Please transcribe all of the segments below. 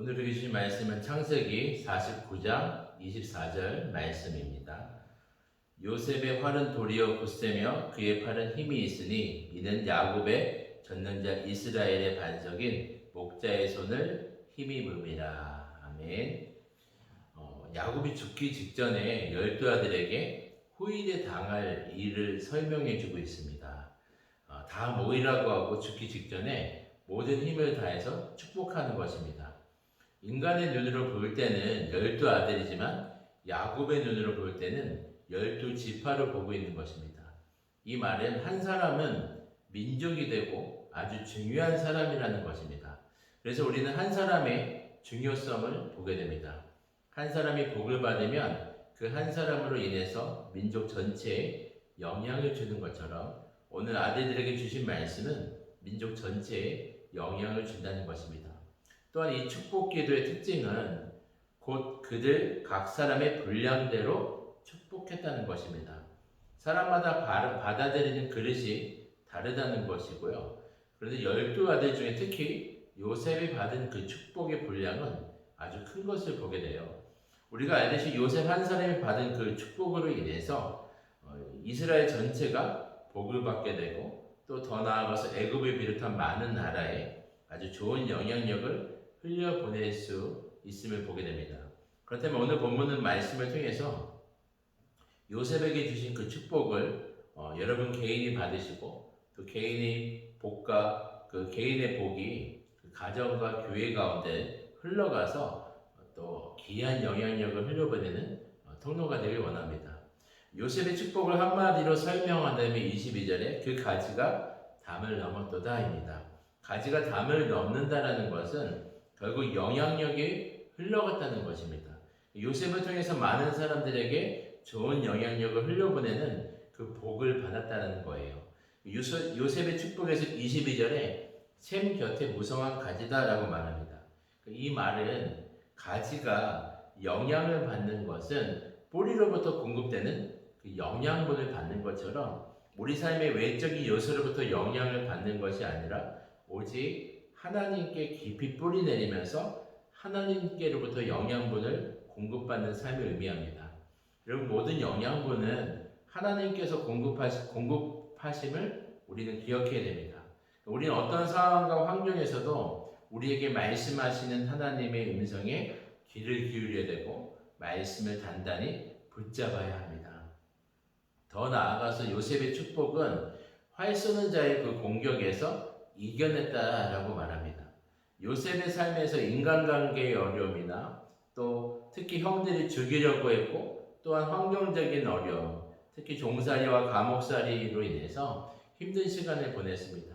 오늘 주신 말씀은 창세기 49장 24절 말씀입니다. 요셉의 활은 도리어 굳세며 그의 팔은 힘이 있으니 이는 야곱의 젖는 자 이스라엘의 반석인 목자의 손을 힘입음이라. 아멘. 어, 야곱이 죽기 직전에 열두 아들에게 후일에 당할 일을 설명해 주고 있습니다. 어, 다 모이라고 하고 죽기 직전에 모든 힘을 다해서 축복하는 것입니다. 인간의 눈으로 볼 때는 열두 아들이지만 야곱의 눈으로 볼 때는 열두 지파를 보고 있는 것입니다. 이 말은 한 사람은 민족이 되고 아주 중요한 사람이라는 것입니다. 그래서 우리는 한 사람의 중요성을 보게 됩니다. 한 사람이 복을 받으면 그 한 사람으로 인해서 민족 전체에 영향을 주는 것처럼 오늘 아들들에게 주신 말씀은 민족 전체에 영향을 준다는 것입니다. 또한 이 축복 기도의 특징은 곧 그들 각 사람의 분량대로 축복했다는 것입니다. 사람마다 받아들이는 그릇이 다르다는 것이고요. 그런데 열두 아들 중에 특히 요셉이 받은 그 축복의 분량은 아주 큰 것을 보게 돼요. 우리가 알듯이 요셉 한 사람이 받은 그 축복으로 인해서 어, 이스라엘 전체가 복을 받게 되고 또 더 나아가서 애굽을 비롯한 많은 나라에 아주 좋은 영향력을 흘려보낼 수 있음을 보게 됩니다. 그렇다면 오늘 본문은 말씀을 통해서 요셉에게 주신 그 축복을 어, 여러분 개인이 받으시고 또 개인의 복과 그 개인의 복이 그 가정과 교회 가운데 흘러가서 또 귀한 영향력을 흘려보내는 어, 통로가 되길 원합니다. 요셉의 축복을 한마디로 설명한다면 22절에 그 가지가 담을 넘었도다입니다. 가지가 담을 넘는다라는 것은 결국 영향력이 흘러갔다는 것입니다. 요셉을 통해서 많은 사람들에게 좋은 영향력을 흘려보내는 그 복을 받았다는 거예요. 요셉의 축복에서 22절에 샘 곁에 무성한 가지다라고 말합니다. 이 말은 가지가 영향을 받는 것은 뿌리로부터 공급되는 그 영양분을 받는 것처럼 우리 삶의 외적인 요소로부터 영향을 받는 것이 아니라 오직 하나님께 깊이 뿌리 내리면서 하나님께로부터 영양분을 공급받는 삶을 의미합니다. 여러분 모든 영양분은 하나님께서 공급하시, 공급하심을 우리는 기억해야 됩니다. 우리는 어떤 상황과 환경에서도 우리에게 말씀하시는 하나님의 음성에 귀를 기울여야 되고 말씀을 단단히 붙잡아야 합니다. 더 나아가서 요셉의 축복은 활 쏘는 자의 그 공격에서 이겨냈다라고 말합니다. 요셉의 삶에서 인간관계의 어려움이나 또 특히 형들이 죽이려고 했고 또한 환경적인 어려움, 특히 종살이와 감옥살이로 인해서 힘든 시간을 보냈습니다.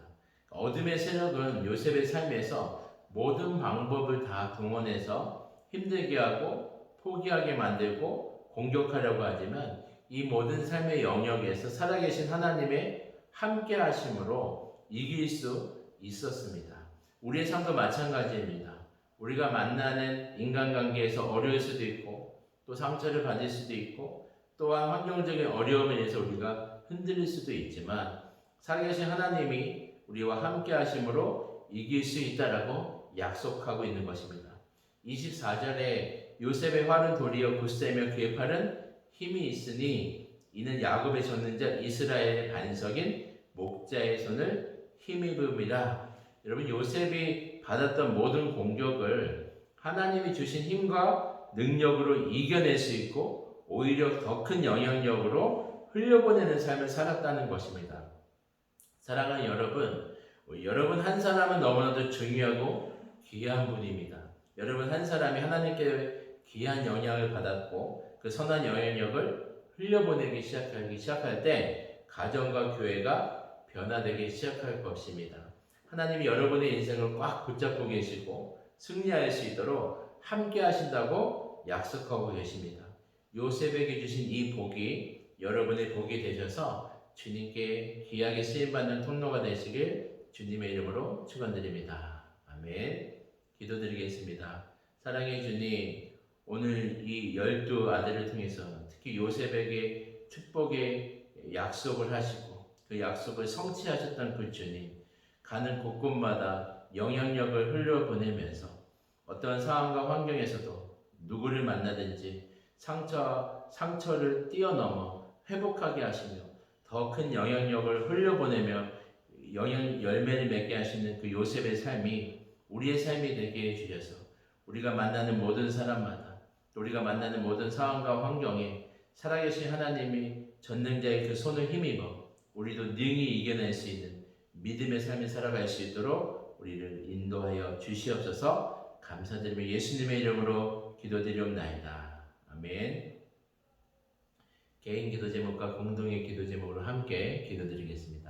어둠의 세력은 요셉의 삶에서 모든 방법을 다 동원해서 힘들게 하고 포기하게 만들고 공격하려고 하지만 이 모든 삶의 영역에서 살아계신 하나님의 함께 하심으로 이길 수 있었습니다. 우리의 삶도 마찬가지입니다. 우리가 만나는 인간관계에서 어려울 수도 있고 또 상처를 받을 수도 있고 또한 환경적인 어려움에 의해서 우리가 흔들릴 수도 있지만 살아계신 하나님이 우리와 함께 하심으로 이길 수 있다라고 약속하고 있는 것입니다. 24절에 요셉의 활은 도리어 굳세며 그의 팔은 힘이 있으니 이는 야곱의 젖는 자 이스라엘의 반석인 목자의 손을 힘입음이라. 여러분 요셉이 받았던 모든 공격을 하나님이 주신 힘과 능력으로 이겨낼 수 있고 오히려 더 큰 영향력으로 흘려보내는 삶을 살았다는 것입니다. 사랑하는 여러분, 여러분 한 사람은 너무나도 중요하고 귀한 분입니다. 여러분 한 사람이 하나님께 귀한 영향을 받았고 그 선한 영향력을 흘려보내기 시작하기 시작할 때 가정과 교회가 변화되기 시작할 것입니다. 하나님이 여러분의 인생을 꽉 붙잡고 계시고 승리할 수 있도록 함께 하신다고 약속하고 계십니다. 요셉에게 주신 이 복이 여러분의 복이 되셔서 주님께 귀하게 쓰임받는 통로가 되시길 주님의 이름으로 축원드립니다. 아멘. 기도드리겠습니다. 사랑의 주님, 오늘 이 열두 아들을 통해서 특히 요셉에게 축복의 약속을 하시고 그 약속을 성취하셨던 그 주님, 가는 곳곳마다 영향력을 흘려보내면서 어떤 상황과 환경에서도 누구를 만나든지 상처 상처를 뛰어넘어 회복하게 하시며 더 큰 영향력을 흘려보내며 영향 열매를 맺게 하시는 그 요셉의 삶이 우리의 삶이 되게 해주셔서 우리가 만나는 모든 사람마다 또 우리가 만나는 모든 상황과 환경에 살아계신 하나님이 전능자의 그 손을 힘입어 우리도 능히 이겨낼 수 있는 믿음의 삶을 살아갈 수 있도록 우리를 인도하여 주시옵소서 감사드리며 예수님의 이름으로 기도드리옵나이다. 아멘. 개인 기도 제목과 공동의 기도 제목으로 함께 기도드리겠습니다.